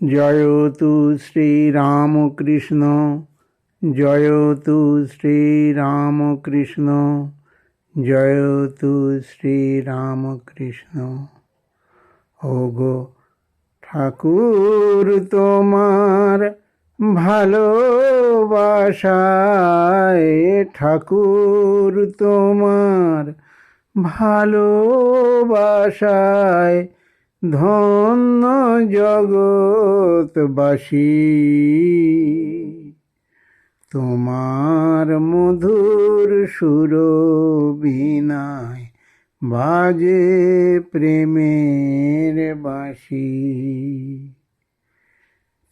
জয়তু শ্রীরামকৃষ্ণ জয়তু শ্রীরামকৃষ্ণ জয়তু শ্রীরামকৃষ্ণ। ওগো ঠাকুর তোমার ভালোবাসায় ঠাকুর তোমার ভালোবাসায় ধন্য জগৎবাসী। তোমার মধুর সুর বিনায় বাজে প্রেমের বাসি।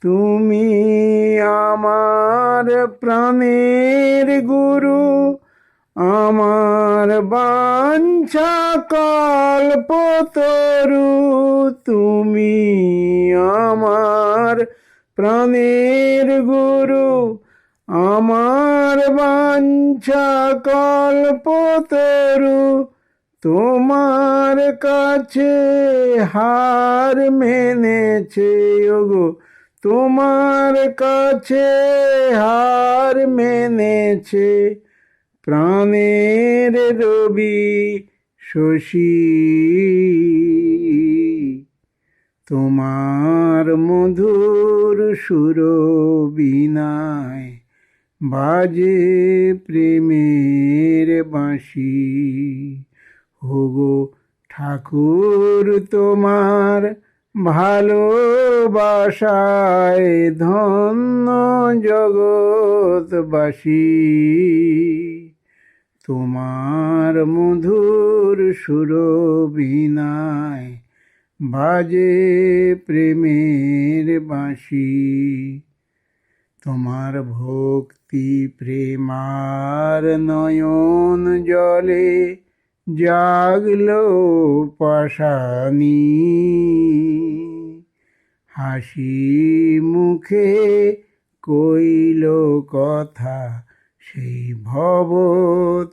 তুমি আমার প্রাণের গুরু আমার বাঞ্ছা কল্পতরু তুমি আমার প্রাণের গুরু। আমার বাঞ্ছা কল্পতরু তোমার কাছে হার মেনেছে, ওগো। তোমার কাছে হার মেনেছে। প্রাণের রবি শশী। তোমার মধুর সুর বিনায় বাজে প্রেমের বাঁশি। হোগো ঠাকুর, তোমার ভালোবাসায় ধন্য জগৎবাসী। তোমার মধুর সুর বিনায় বাজে প্রেমের বাঁশি। তোমার ভক্তি প্রেমার নয়ন জলে জাগলো পাশানি। হাসি মুখে কইল কথা সেই ভব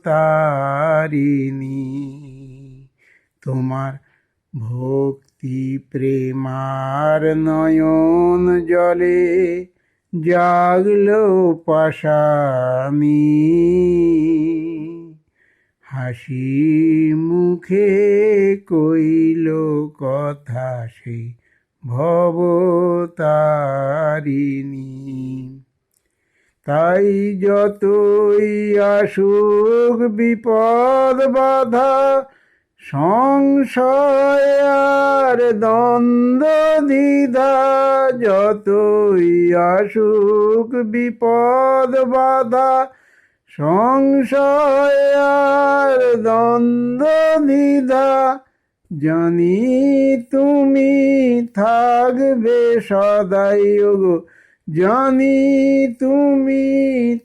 তারিণী তোমার ভক্তি প্রেমার নয়ন জলে জাগলো পাশামি। হাসি মুখে কইল কথা সেই ভবতারিণী। তাই যতই আসুক বিপদ বাধা, সংশয় আর দ্বন্দ্ব দ্বিধা, যতই আসুক বিপদ বাধা, সংশয় আর দ্বন্দ্ব দ্বিধা, জানি তুমি থাকবে সদাই গো জানি তুমি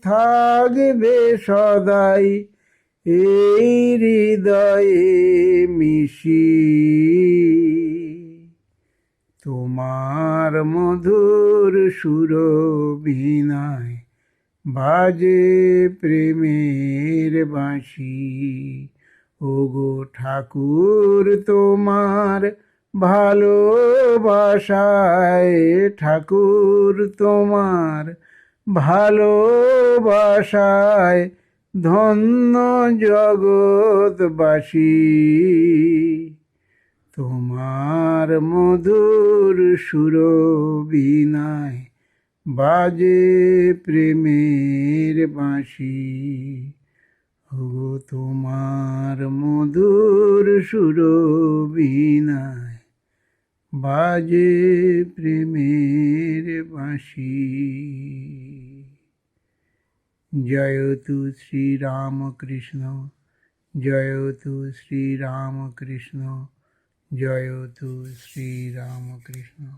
থাকবে সদাই, এই হৃদয়ে মিশি। তোমার মধুর সুর বিনায় বাজে প্রেমের বাঁশি। ওগো ঠাকুর তোমার ভালোবাসায় ঠাকুর তোমার। ভালোবাসায় ধন্য জগৎবাসী। তোমার মধুর সুর বিনায় বাজে প্রেমের বাঁশি। ও তোমার মধুর সুর বিনায় বাজে প্রেমের বাঁশি। জয়তু শ্রীরামকৃষ্ণ জয়তু শ্রীরামকৃষ্ণ জয়তু শ্রীরামকৃষ্ণ।